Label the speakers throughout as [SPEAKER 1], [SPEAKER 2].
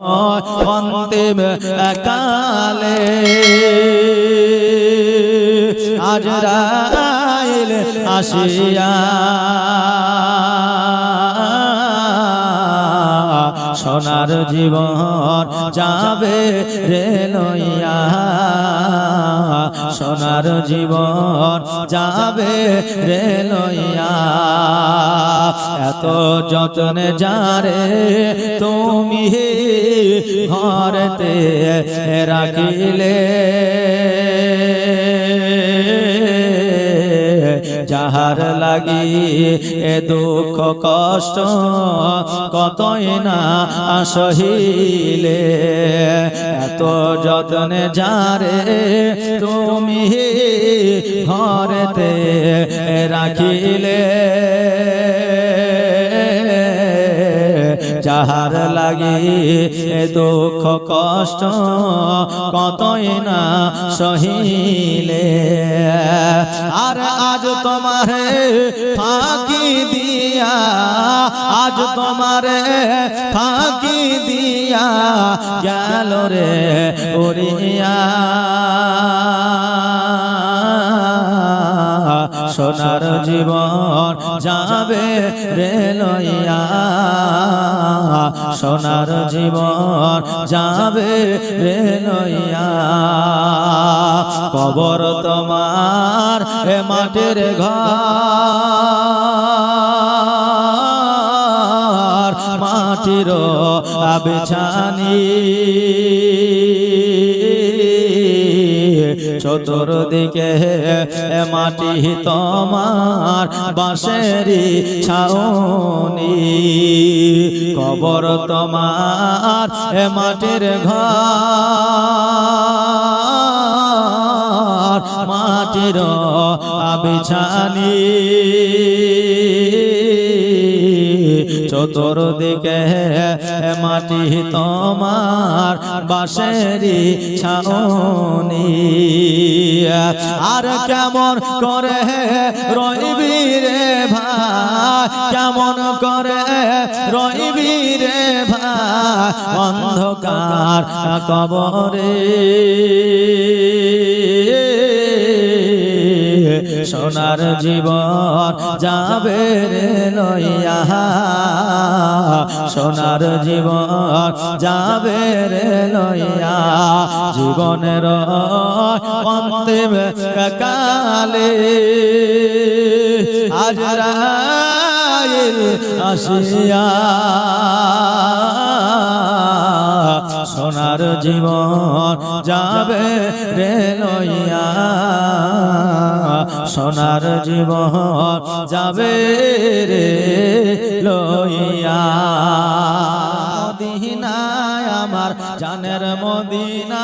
[SPEAKER 1] অন্তিম কালে আজরাইল আসিয়া। সোনার জীবন যাবে রে লইয়া। সোনার জীবন যাবে রে লইয়া। এত যত্নে যারে তুমি ঘরতে রাখিলে। যাহার লাগি এ দুঃখ, কষ্ট কতই না সহিলে এত যত্নে যারে তুমি ঘরেতে রাখিলে। যাহার লাগি দুঃখ, কষ্ট কতই না সহিলে। আর আজ তোমারে ফাঁকি দিয়া, আজ তোমারে ফাঁকি দিয়া গেল রে উড়িয়া। সোনার জীবন যাবে রে লইয়া। সোনার জীবন যাবে রে লইয়া কবর তোমার এ মাটির ঘর, মাটির আবেছানি। চতুর্দিকে এ মাটি তোমার বাঁশেরি ছাউনি। কবর তোমার, এ মাটির ঘর, মাটির আবিছানি। চতুর্দিকে মাটি তোমার বাঁশেরি ছাউনি। আর কেমন করে রইবি রে ভাই, কেমন করে, রইবি রে ভাই, অন্ধকার কবরে। সোনার জীবন যাবে রে লইয়া। সোনার জীবন যাবে রে লইয়া। জীবনের অন্তিম কালে আজ রাইল আসিয়া সোনার জীবন যাবে রে লইয়া। সোনার জীবন যাবে রে লইয়া। মদিনায় আমার জানের মদিনা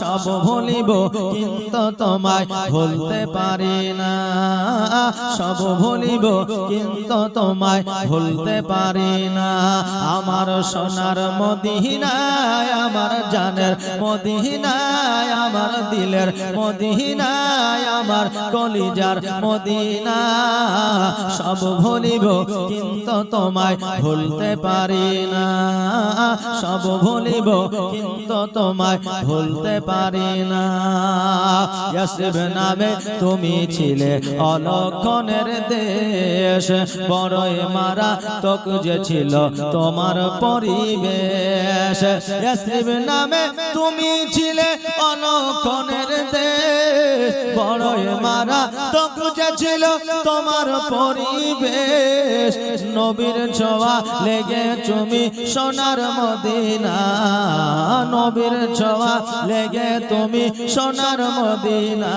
[SPEAKER 1] সব ভুলিব, কিন্তু তোমায় ভুলতে পারি না। সব ভুলিব, কিন্তু তোমায় ভুলতে পারি না। আমার সোনার মদিনায়, আমার জানের মদিনায়, আমার দিলের মদিনায়, আমার কলিজার মদিনা সব ভুলিব কিন্তু তোমায় ভুলতে পারি না। সব ভুলিব কিন্তু তোমায় ভুলতে পারি না। ইয়াসরিব নামে তুমি ছিলে অলক্ষণের দেশ, বড়ই মারা তোক যে ছিল তোমার পরিবেশ। ইয়াসরিব নামে তুমি ছিলে অলক্ষণের দেশ, বড়ই মারা তোক যে ছিল তোমার পরিবেশ। নবীর ছোঁয়া লেগে তুমি সোনার মদিনা। নবীর ছোঁয়া লেগে তুমি সোনার মদিনা।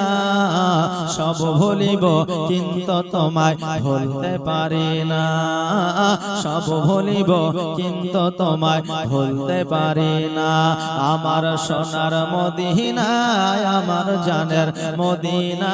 [SPEAKER 1] সব ভুলিব কিন্তু তোমায় ভুলতে পারি না। সব ভুলিব কিন্তু তোমায় ভুলতে পারি না। আমার সোনার মদিনায়, আমার জানের মদিনা